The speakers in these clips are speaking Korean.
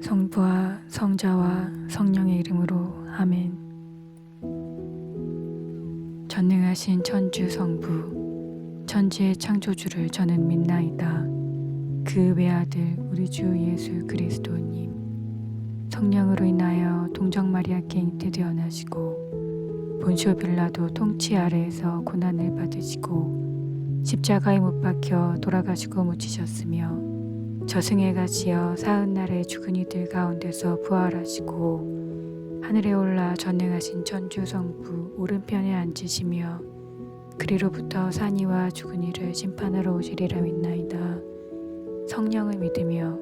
성부와 성자와 성령의 이름으로 아멘. 전능하신 천주 성부, 천지의 창조주를 저는 믿나이다. 그 외아들 우리 주 예수 그리스도님, 성령으로 인하여 동정 마리아께 잉태되어 나시고 본쇼 빌라도 통치 아래에서 고난을 받으시고 십자가에 못 박혀 돌아가시고 묻히셨으며 저승에 가시어 사흔 날에 죽은 이들 가운데서 부활하시고 하늘에 올라 전능하신 천주 성부 오른편에 앉으시며 그리로부터 산이와 죽은 이를 심판하러 오시리라 믿나이다. 성령을 믿으며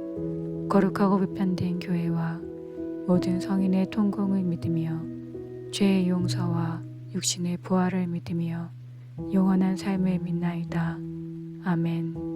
거룩하고 불편된 교회와 모든 성인의 통공을 믿으며 죄의 용서와 육신의 부활을 믿으며 영원한 삶을 믿나이다. 아멘.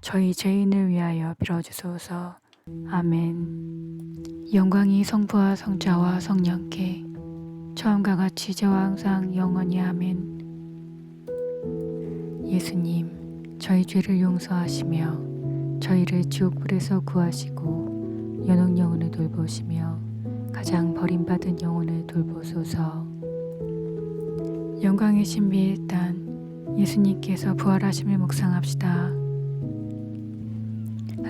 저희 죄인을 위하여 빌어주소서. 아멘. 영광이 성부와 성자와 성령께 처음과 같이 이제와 항상 영원히 아멘. 예수님, 저희 죄를 용서하시며 저희를 지옥불에서 구하시고 연옥 영혼을 돌보시며 가장 버림받은 영혼을 돌보소서. 영광의 신비의 일단 예수님께서 부활하심을 묵상합시다.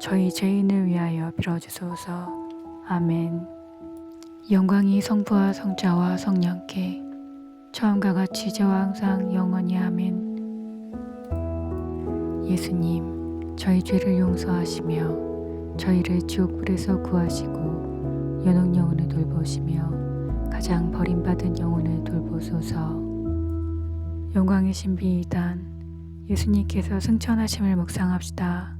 저희 죄인을 위하여 빌어주소서. 아멘. 영광이 성부와 성자와 성령께 처음과 같이 이제와 항상 영원히 아멘. 예수님, 저희 죄를 용서하시며 저희를 지옥불에서 구하시고 연옥 영혼을 돌보시며 가장 버림받은 영혼을 돌보소서. 영광의 신비 2단 예수님께서 승천하심을 묵상합시다.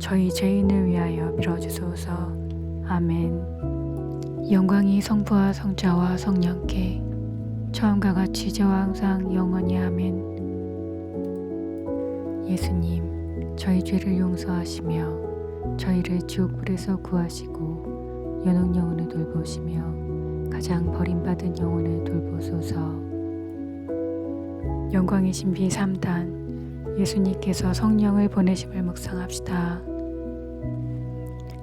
저희 죄인을 위하여 빌어주소서. 아멘. 영광이 성부와 성자와 성령께 처음과 같이 저와 항상 영원히 아멘. 예수님, 저희 죄를 용서하시며 저희를 지옥불에서 구하시고 연옥 영혼을 돌보시며 가장 버림받은 영혼을 돌보소서. 영광의 신비 3단 예수님께서 성령을 보내심을 묵상합시다.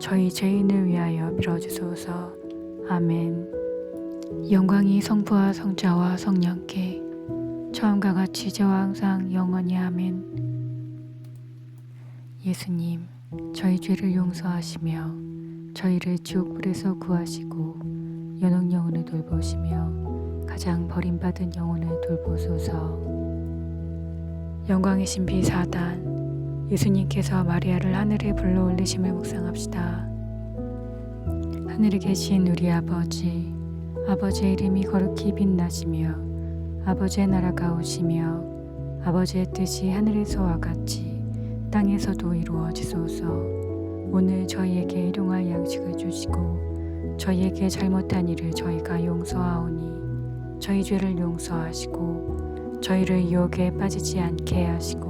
저희 죄인을 위하여 빌어주소서. 아멘. 영광이 성부와 성자와 성령께 처음과 같이 이제와 항상 영원히 아멘. 예수님 저희 죄를 용서하시며 저희를 지옥불에서 구하시고 연옥 영혼을 돌보시며 가장 버림받은 영혼을 돌보소서. 영광의 신비 4단 예수님께서 마리아를 하늘에 불러 올리심을 묵상합시다. 하늘에 계신 우리 아버지 아버지의 이름이 거룩히 빛나시며 아버지의 나라가 오시며 아버지의 뜻이 하늘에서와 같이 땅에서도 이루어지소서. 오늘 저희에게 일용할 양식을 주시고 저희에게 잘못한 일을 저희가 용서하오니 저희 죄를 용서하시고 저희를 유혹에 빠지지 않게 하시고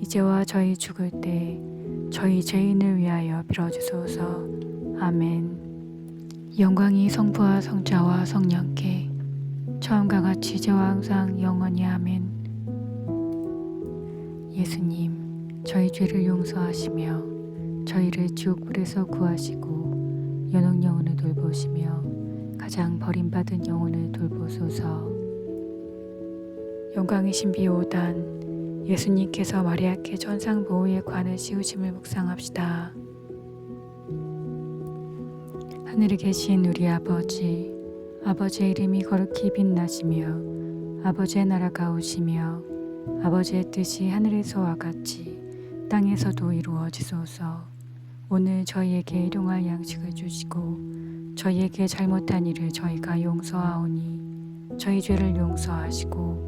이제와 저희 죽을 때 저희 죄인을 위하여 빌어주소서. 아멘. 영광이 성부와 성자와 성령께 처음과 같이 이제와 항상 영원히 아멘. 예수님 저희 죄를 용서하시며 저희를 지옥불에서 구하시고 연옥 영혼을 돌보시며 가장 버림받은 영혼을 돌보소서. 영광의 신비 5단 예수님께서 마리아께 천상 보호에 관한 씌우심을 묵상합시다. 하늘에 계신 우리 아버지, 아버지의 이름이 거룩히 빛나시며 아버지의 나라가 오시며 아버지의 뜻이 하늘에서와 같이 땅에서도 이루어지소서. 오늘 저희에게 일용할 양식을 주시고 저희에게 잘못한 일을 저희가 용서하오니 저희 죄를 용서하시고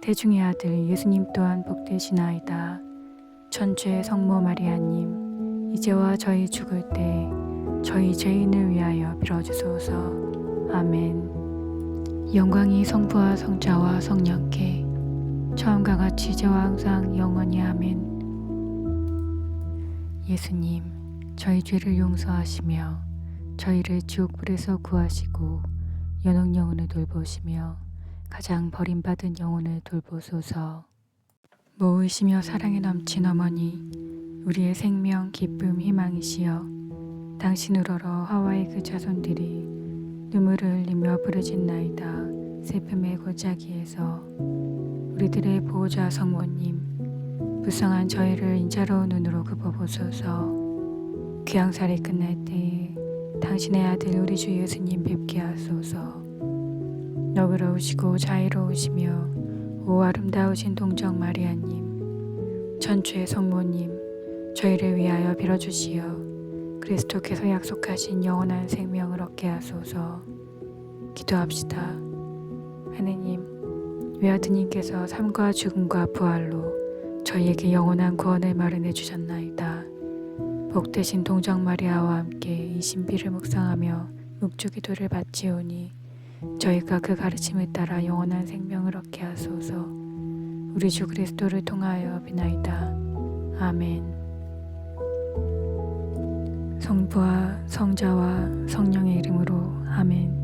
대중의 아들 예수님 또한 복되시나이다. 천주의 성모 마리아님 이제와 저희 죽을 때 저희 죄인을 위하여 빌어주소서. 아멘. 영광이 성부와 성자와 성령께 처음과 같이 이제와 항상 영원히 아멘. 예수님, 저희 죄를 용서하시며 저희를 지옥불에서 구하시고 연옥 영혼을 돌보시며 가장 버림받은 영혼을 돌보소서. 모으시며 사랑에 넘친 어머니, 우리의 생명, 기쁨, 희망이시여 당신으로러 하와의 그 자손들이 눈물을 흘리며 부르짖나이다. 슬픔의 골짜기에서 우리들의 보호자 성모님, 불쌍한 저희를 인자로운 눈으로 굽어보소서. 귀양살이 끝날 때에 당신의 아들 우리 주 예수님 뵙게 하소서. 너그러우시고 자애로우시며 오 아름다우신 동정 마리아님, 천주의 성모님, 저희를 위하여 빌어주시어 그리스도께서 약속하신 영원한 생명을 얻게 하소서. 기도합시다. 하느님, 외아드님께서 삶과 죽음과 부활로 저희에게 영원한 구원을 마련해 주셨나이다. 복되신 동정 마리아와 함께 이 신비를 묵상하며 묵주기도를 바치오니 저희가 그 가르침을 따라 영원한 생명을 얻게 하소서. 우리 주 그리스도를 통하여 비나이다. 아멘. 성부와 성자와 성령의 이름으로 아멘.